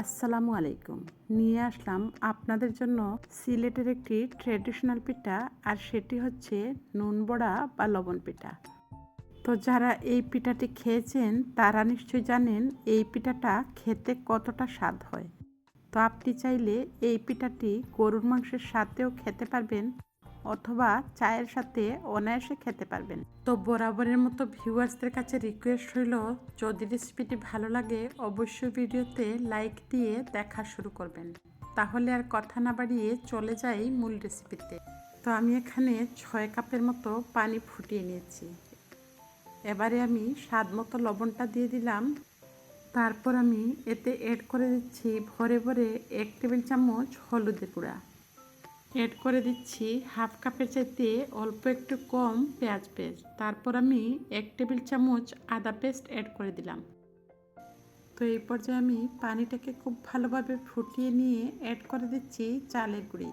আসসালামু আলাইকুম। নিয়ে আসলাম আপনাদের জন্য সিলেটের একটি ট্রেডিশনাল পিঠা আর সেটি হচ্ছে নুন বড়া বা লবণ পিঠা। তো যারা এই পিঠাটি খেয়েছেন, তারা নিশ্চয়ই জানেন এই পিঠাটা খেতে কতটা স্বাদ হয়। তো আপনি চাইলে এই পিঠাটি গরুর মাংসের সাথেও খেতে পারবেন। অথবা চায়ের সাথে অনায়াসে খেতে পারবেন। তো বরাবরের মতো ভিউয়ার্সদের কাছে রিকোয়েস্ট হইল, যদি রেসিপিটি ভালো লাগে, অবশ্যই ভিডিওতে লাইক দিয়ে দেখা শুরু করবেন। তাহলে আর কথা না বাড়িয়ে চলে যাই মূল রেসিপিতে তো আমি এখানে ছয় কাপের মতো পানি ফুটিয়ে নিয়েছি। এবারে আমি স্বাদ মতো লবণটা দিয়ে দিলাম। তারপর আমি এতে অ্যাড করে দিচ্ছি ভরে ভরে এক টেবিল চামচ হলুদের গুঁড়া। অ্যাড করে দিচ্ছি হাফ কাপের চাইতে অল্প একটু কম পেঁয়াজ পেস্ট তারপর আমি এক টেবিল চামচ আদা পেস্ট অ্যাড করে দিলাম। তো এই পর্যায়ে আমি পানিটাকে খুব ভালোভাবে ফুটিয়ে নিয়ে অ্যাড করে দিচ্ছি চালের গুঁড়ি।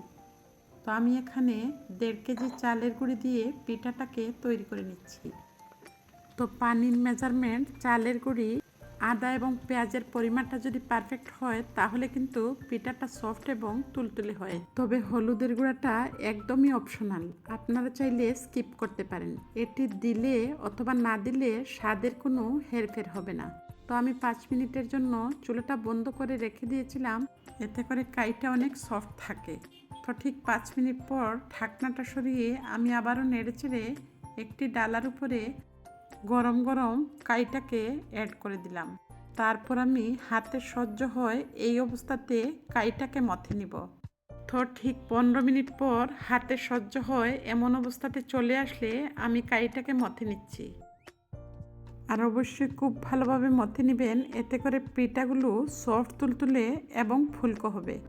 তো আমি এখানে দেড় কেজি চালের গুঁড়ি দিয়ে পিঠাটাকে তৈরি করে নিচ্ছি। তো পানির মেজারমেন্ট চালের গুঁড়ি আদা এবং পেঁয়াজের পরিমাণটা যদি পারফেক্ট হয়, তাহলে কিন্তু পিঠাটা সফট এবং তুলতুলে হয়। তবে হলুদের গুঁড়াটা একদমই অপশনাল আপনারা চাইলে স্কিপ করতে পারেন। এটি দিলে অথবা না দিলে স্বাদের কোনো হেরফের হবে না। তো আমি পাঁচ মিনিটের জন্য চুলাটা বন্ধ করে রেখে দিয়েছিলাম। এতে করে কাইটা অনেক সফট থাকে। তো ঠিক পাঁচ মিনিট পর ঢাকনাটা সরিয়ে আমি আবারও নেড়ে চেড়ে একটি ডালার উপরে গরম গরম কাইটাকে অ্যাড করে দিলাম। তারপর আমি হাতে সহ্য হয় এই অবস্থাতে কাইটাকে মথে নিব। তো ঠিক পনেরো মিনিট পর হাতে সহ্য হয় এমন অবস্থাতে চলে আসলে আমি কাইটাকে মথে নিচ্ছি। আর অবশ্যই খুব ভালোভাবে মথে নেবেন, এতে করে পিঠাগুলো সফট তুলতুলে এবং ফুলকো হবে।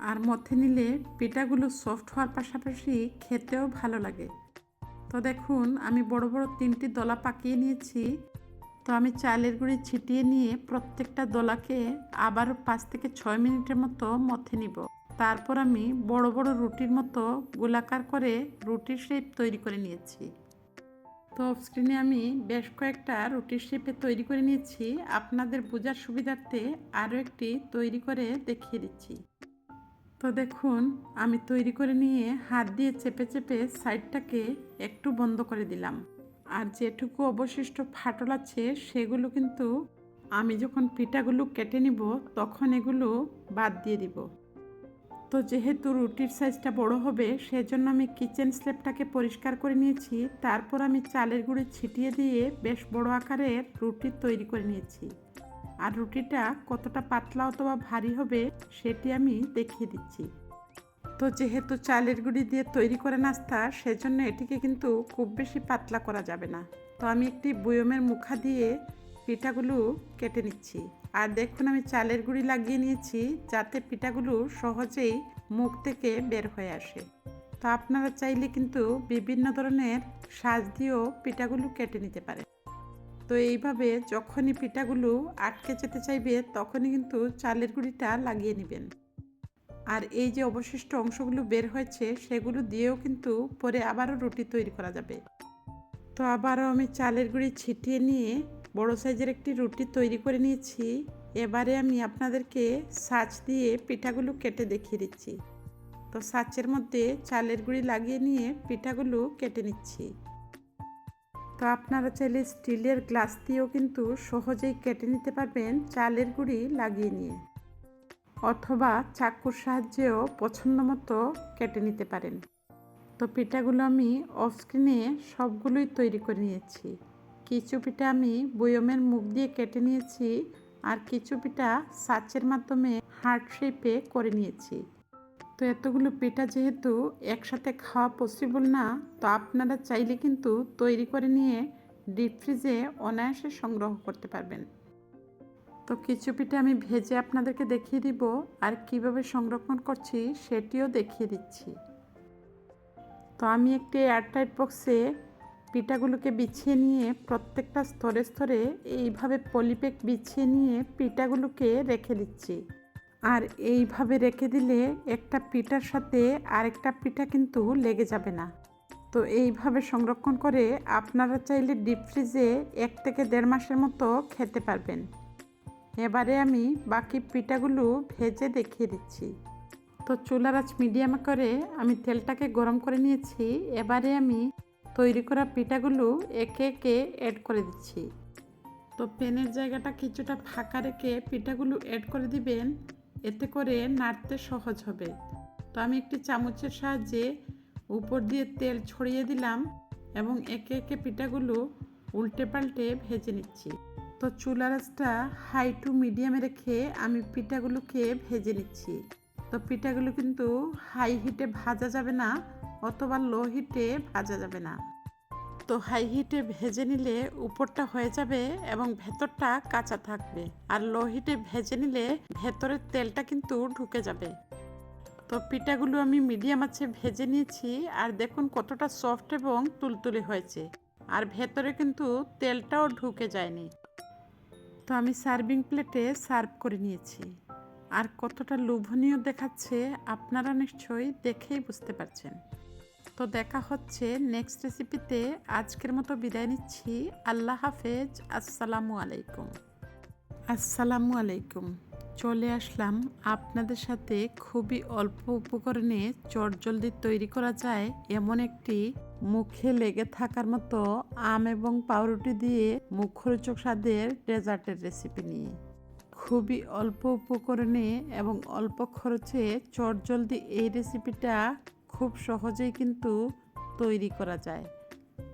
আর মথে নিলে পিঠাগুলো সফট হওয়ার পাশাপাশি খেতেও ভালো লাগে। তো দেখুন, আমি বড় বড় তিনটি দলা পাকিয়ে নিয়েছি। তো আমি চালের গুঁড়ি ছিটিয়ে নিয়ে প্রত্যেকটা দলাকে আবারও পাঁচ থেকে ছয় মিনিটের মতো মথে নিব। তারপর আমি বড় বড় রুটির মতো গোলাকার করে রুটির শেপ তৈরি করে নিয়েছি। তো স্ক্রিনে আমি বেশ কয়েকটা রুটির শেপে তৈরি করে নিয়েছি। আপনাদের বোঝার সুবিধার্থে আরও একটি তৈরি করে দেখিয়ে দিচ্ছি। তো দেখুন, আমি তৈরি করে নিয়ে হাত দিয়ে চেপে চেপে সাইডটাকে একটু বন্ধ করে দিলাম। আর যেটুকু অবশিষ্ট ফাটল আছে, সেগুলো কিন্তু আমি যখন পিঠাগুলো কেটে নিব, তখন এগুলো বাদ দিয়ে দিব। তো যেহেতু রুটির সাইজটা বড় হবে, সেজন্য আমি কিচেন স্ল্যাবটাকে পরিষ্কার করে নিয়েছি। তারপর আমি চালের গুঁড়ি ছিটিয়ে দিয়ে বেশ বড় আকারের রুটি তৈরি করে নিয়েছি। আর রুটিটা কতটা পাতলা অথবা ভারী হবে সেটি আমি দেখিয়ে দিচ্ছি। তো যেহেতু চালের গুঁড়ি দিয়ে তৈরি করে নাস্তা, সেজন্য এটিকে কিন্তু খুব বেশি পাতলা করা যাবে না। তো আমি একটি বয়মের মুখা দিয়ে পিঠাগুলো কেটে নিচ্ছি। আর দেখুন আমি চালের গুঁড়ি লাগিয়ে নিয়েছি, যাতে পিঠাগুলো সহজেই মুখ থেকে বের হয়ে আসে। তো আপনারা চাইলে কিন্তু বিভিন্ন ধরনের সাজ দিয়েও পিঠাগুলো কেটে নিতে পারেন। তো এইভাবে যখনই পিঠাগুলো আটকে যেতে চাইবে, তখনই কিন্তু চালের গুঁড়িটা লাগিয়ে নেবেন। আর এই যে অবশিষ্ট অংশগুলো বের হয়েছে, সেগুলো দিয়েও কিন্তু পরে আবারও রুটি তৈরি করা যাবে। তো আবারও আমি চালের গুঁড়ি ছিটিয়ে নিয়ে বড় সাইজের একটি রুটি তৈরি করে নিয়েছি। এবারে আমি আপনাদেরকে সাজ দিয়ে পিঠাগুলো কেটে দেখিয়ে দিচ্ছি। তো সাচের মধ্যে চালের গুঁড়ি লাগিয়ে নিয়ে পিঠাগুলো কেটে নিচ্ছি। তো আপনারা চাইলে স্টিলের গ্লাস দিয়েও কিন্তু সহজেই কেটে নিতে পারবেন চালের গুঁড়ি লাগিয়ে নিয়ে। অথবা চাকুর সাহায্যেও পছন্দ মতো কেটে নিতে পারেন। তো পিঠাগুলো আমি অফ স্ক্রিনে সবগুলোই তৈরি করে নিয়েছি। কিছু পিঠা আমি বয়মের মুখ দিয়ে কেটে নিয়েছি আর কিছু পিঠা সাচের মাধ্যমে হার্ট শেপে করে নিয়েছি। তো এতগুলো পিঠা যেহেতু একসাথে খাওয়া পসিবল না, তো আপনারা চাইলে কিন্তু তৈরি করে নিয়ে ডিপ ফ্রিজে অনায়াসে সংগ্রহ করতে পারবেন। তো কিছু পিঠা আমি ভেজে আপনাদেরকে দেখিয়ে দিব, আর কীভাবে সংরক্ষণ করছি সেটিও দেখিয়ে দিচ্ছি। তো আমি একটি এয়ারটাইট বক্সে পিঠাগুলোকে বিছিয়ে নিয়ে প্রত্যেকটা স্তরে স্তরে এইভাবে পলিপ্যাক বিছিয়ে নিয়ে পিঠাগুলোকে রেখে দিচ্ছি। আর এইভাবে রেখে দিলে একটা পিঠার সাথে আরেকটা পিঠা কিন্তু লেগে যাবে না। তো এইভাবে সংরক্ষণ করে আপনারা চাইলে ডিপ ফ্রিজে এক থেকে দেড় মাসের মতো খেতে পারবেন। এবারে আমি বাকি পিঠাগুলো ভেজে দেখিয়ে দিচ্ছি। তো চুলার আঁচ মিডিয়ামে করে আমি তেলটাকে গরম করে নিয়েছি। এবারে আমি তৈরি করা পিঠাগুলো একে একে অ্যাড করে দিচ্ছি। তো পেনের জায়গাটা কিছুটা ফাঁকা রেখে পিঠাগুলো অ্যাড করে দিবেন। এতে করে নাড়তে সহজ হবে। তো আমি একটি চামচের সাহায্যে উপর দিয়ে তেল ছড়িয়ে দিলাম এবং একে একে পিঠাগুলো উল্টে পাল্টে ভেজে নিচ্ছি। তো চুলার আঁচটা হাই টু মিডিয়ামে রেখে আমি পিঠাগুলোকে ভেজে নিচ্ছি। তো পিঠাগুলো কিন্তু হাই হিটে ভাজা যাবে না অথবা লো হিটে ভাজা যাবে না। তো হাই হিটে ভেজে নিলে উপরটা হয়ে যাবে এবং ভেতরটা কাঁচা থাকবে। আর লো হিটে ভেজে নিলে ভেতরের তেলটা কিন্তু ঢুকে যাবে। তো পিঠাগুলো আমি মিডিয়াম আছে ভেজে নিয়েছি আর দেখুন কতটা সফট এবং তুলতুলে হয়েছে। আর ভেতরে কিন্তু তেলটাও ঢুকে যায়নি। তো আমি সার্ভিং প্লেটে সার্ভ করে নিয়েছি। আর কতটা লোভনীয় দেখাচ্ছে আপনারা নিশ্চয়ই দেখেই বুঝতে পারছেন। তো দেখা হচ্ছে নেক্সট রেসিপিতে আজকের মতো বিদায় নিচ্ছি। আল্লাহ হাফেজ। আসসালামু আলাইকুম। আসসালামু আলাইকুম। চলে আসলাম। আপনাদের সাথে খুবই অল্প উপকরণে চটজলদি তৈরি করা যায় এমন একটি মুখে লেগে থাকার মতো আম এবং পাউরুটি দিয়ে মুখরোচক স্বাদের ডেজার্টের রেসিপি নিয়ে। খুবই অল্প উপকরণে এবং অল্প খরচে চটজলদি এই রেসিপিটা খুব সহজেই কিন্তু তৈরি করা যায়।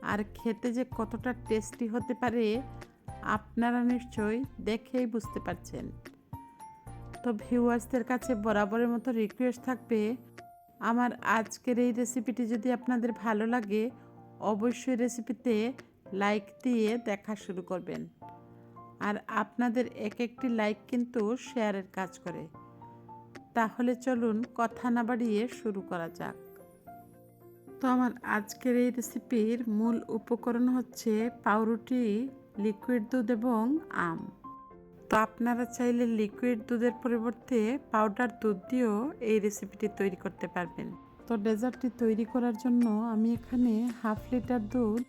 আর খেতে যে কতটা টেস্টি হতে পারে, আপনারা নিশ্চয়ই দেখেই বুঝতে পারছেন। তো ভিউয়ার্সদের কাছে বরাবরের মতো রিকোয়েস্ট থাকবে, আমার আজকের এই রেসিপিটি যদি আপনাদের ভালো লাগে, অবশ্যই রেসিপিতে লাইক দিয়ে দেখা শুরু করবেন। আর আপনাদের এক একটি লাইক কিন্তু শেয়ারের কাজ করে। তাহলে চলুন কথা না বাড়িয়ে শুরু করা যাক। তো আমার আজকের এই রেসিপির মূল উপকরণ হচ্ছে পাউরুটি লিকুইড দুধ এবং আম। তো আপনারা চাইলে লিকুইড দুধের পরিবর্তে পাউডার দুধ দিয়েও এই রেসিপিটি তৈরি করতে পারবেন। তো ডেজার্টটি তৈরি করার জন্য আমি এখানে হাফ লিটার দুধ,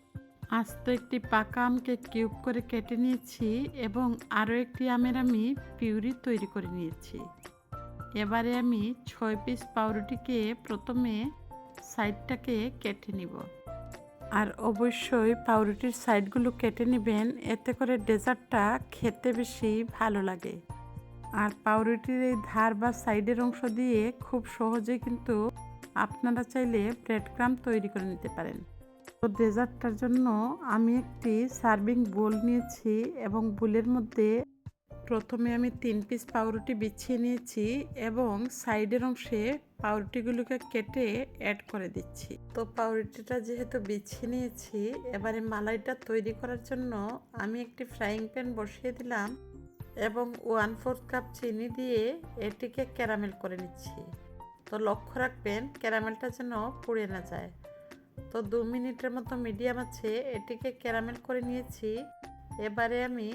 আস্ত একটি পাকা আমকে কিউব করে কেটে নিয়েছি এবং আরও একটি আমের আমি পিউরি তৈরি করে নিয়েছি। এবারে আমি ছয় পিস পাউরুটিকে প্রথমে সাইডটাকে কেটে নিব। আর অবশ্যই পাউরুটির সাইডগুলো কেটে নেবেন, এতে করে ডেজার্টটা খেতে বেশি ভালো লাগে। আর পাউরুটির এই ধার বা সাইডের অংশ দিয়ে খুব সহজে কিন্তু আপনারা চাইলে ব্রেড ক্রাম তৈরি করে নিতে পারেন। তো ডেজার্টটার জন্য আমি একটি সার্ভিং বোল নিয়েছি এবং বোলের মধ্যে প্রথমে আমি তিন পিস পাউরুটি বিছিয়ে নিয়েছি এবং সাইডের অংশে পাউরুটিগুলোকে কেটে অ্যাড করে দিচ্ছি। তো পাউরুটিটা যেহেতু বিছিয়ে নিয়েছি, এবারে মালাইটা তৈরি করার জন্য আমি একটি ফ্রাইং প্যান বসিয়ে দিলাম এবং ওয়ান ফোর্থ কাপ চিনি দিয়ে এটিকে ক্যারামেল করে নিচ্ছি। তো লক্ষ্য রাখবেন ক্যারামেলটা যেন পুড়ে না যায়। তো দু মিনিটের মতো মিডিয়াম আছে, এটিকে ক্যারামেল করে নিয়েছি। এবারে আমি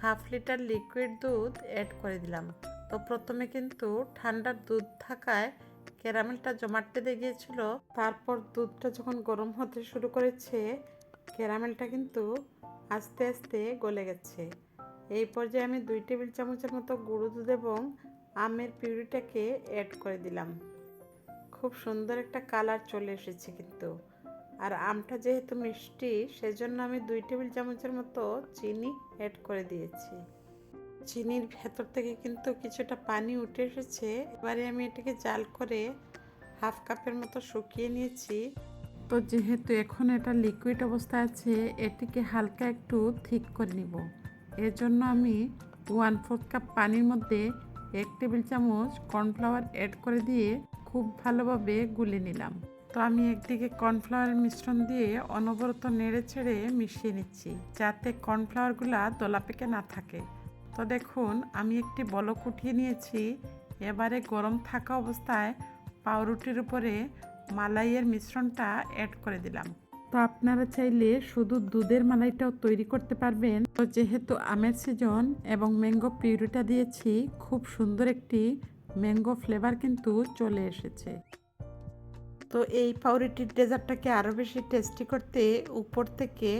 হাফ লিটার লিকুইড দুধ অ্যাড করে দিলাম। তো প্রথমে কিন্তু ঠান্ডার দুধ থাকায় ক্যারামেলটা জমাটতে গিয়েছিল। তারপর দুধটা যখন গরম হতে শুরু করেছে, ক্যারামেলটা কিন্তু আস্তে আস্তে গলে গেছে। এই পর্যায়ে আমি দুই টেবিল চামচের মতো গুঁড়ো দুধ এবং আমের পিউরিটাকে অ্যাড করে দিলাম। খুব সুন্দর একটা কালার চলে এসেছে কিন্তু। আর আমটা যেহেতু মিষ্টি, সেজন্য আমি দুই টেবিল চামচের মতো চিনি অ্যাড করে দিয়েছি। চিনির ভেতর থেকে কিন্তু কিছুটা পানি উঠে এসেছে। এবারে আমি এটাকে জাল করে হাফ কাপের মতো শুকিয়ে নিয়েছি। তো যেহেতু এখন এটা লিকুইড অবস্থায় আছে, এটিকে হালকা একটু ঠিক করে নিব। এর জন্য আমি ওয়ান ফোর্থ কাপ পানির মধ্যে এক টেবিল চামচ কর্নফ্লাওয়ার অ্যাড করে দিয়ে খুব ভালোভাবে গুলে নিলাম। তো আমি একদিকে কর্নফ্লাওয়ারের মিশ্রণ দিয়ে অনবরত নেড়ে ছেড়ে মিশিয়ে নিচ্ছি, যাতে কর্নফ্লাওয়ারগুলো দোলা পেকে না থাকে। তো দেখুন, আমি একটি বলক উঠিয়ে নিয়েছি। এবারে গরম থাকা অবস্থায় পাউরুটির উপরে মালাইয়ের মিশ্রণটা অ্যাড করে দিলাম। তো আপনারা চাইলে শুধু দুধের মালাইটাও তৈরি করতে পারবেন। তো যেহেতু আমের সিজন এবং ম্যাঙ্গো পিউরিটা দিয়েছি, খুব সুন্দর একটি ম্যাঙ্গো ফ্লেভার কিন্তু চলে এসেছে। তো এই পাউরুটির ডেজার্টটাকে আরও বেশি টেস্টি করতে উপর থেকে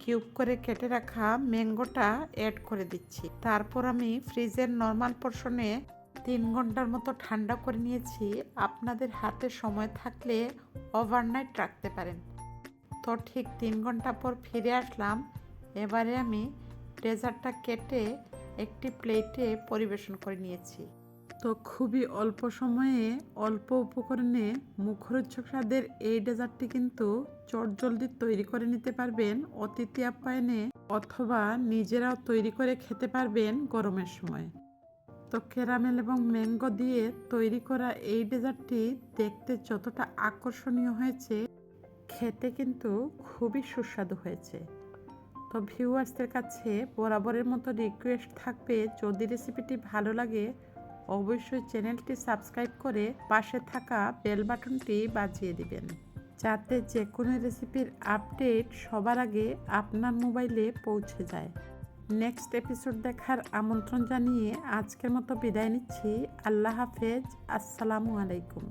কিউব করে কেটে রাখা ম্যাঙ্গোটা অ্যাড করে দিচ্ছি। তারপর আমি ফ্রিজের নর্মাল পোর্শনে তিন ঘণ্টার মতো ঠান্ডা করে নিয়েছি। আপনাদের হাতে সময় থাকলে ওভারনাইট রাখতে পারেন। তো ঠিক তিন ঘণ্টা পর ফিরে আসলাম। এবারে আমি ডেজার্টটা কেটে একটি প্লেটে পরিবেশন করে নিয়েছি। তো খুবই অল্প সময়ে, অল্প উপকরণে মুখরোচক স্বাদের এই ডেজার্টটি কিন্তু চটজলদি তৈরি করে নিতে পারবেন অতিথি আপ্যায়নে অথবা নিজেরাও তৈরি করে খেতে পারবেন গরমের সময়। তো ক্যারামেল এবং ম্যাঙ্গো দিয়ে তৈরি করা এই ডেজার্টটি দেখতে যতটা আকর্ষণীয় হয়েছে, খেতে কিন্তু খুবই সুস্বাদু হয়েছে। তো ভিউয়ার্সদের কাছে বরাবরের মতো রিকোয়েস্ট থাকবে, যদি রেসিপিটি ভালো লাগে অবশ্যই চ্যানেলটি সাবস্ক্রাইব করে পাশে থাকা বেল বাটনটি বাজিয়ে দিবেন, যাতে যে কোনো রেসিপির আপডেট সবার আগে আপনার মোবাইলে পৌঁছে যায়। নেক্সট এপিসোড দেখার আমন্ত্রণ জানিয়ে আজকের মতো বিদায় নিচ্ছি। আল্লাহ হাফেজ। আসসালামু আলাইকুম।